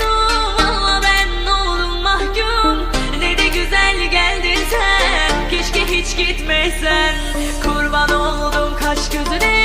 suçlu ben oğlum mahkum. Ne de güzel geldin sen Keşke hiç gitmesen. Kurban oldum kaç gözüne.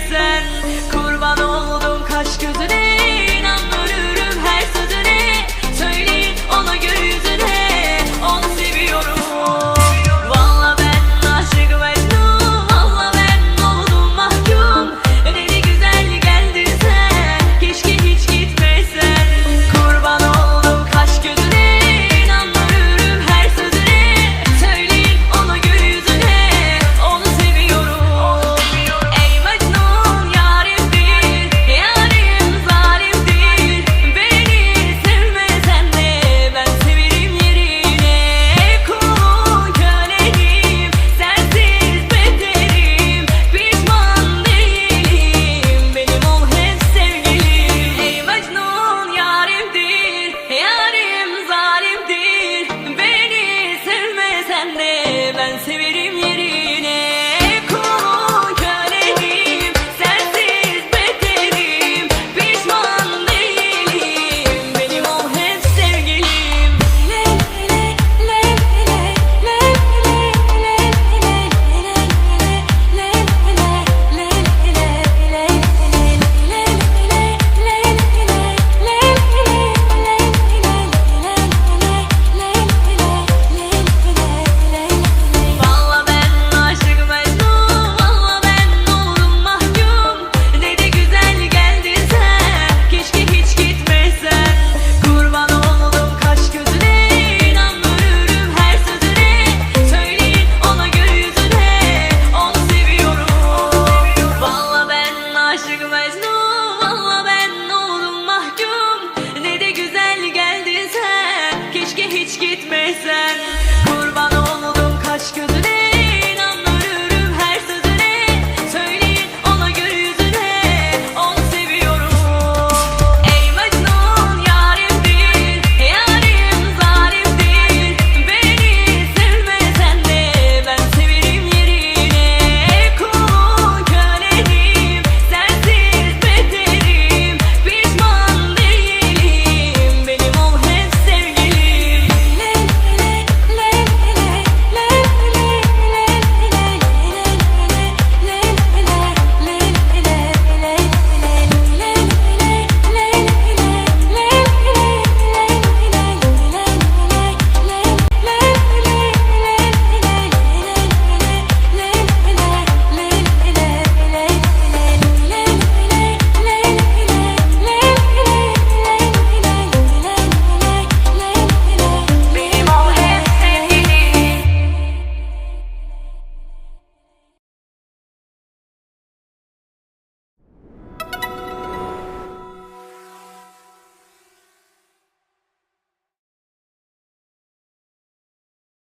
places.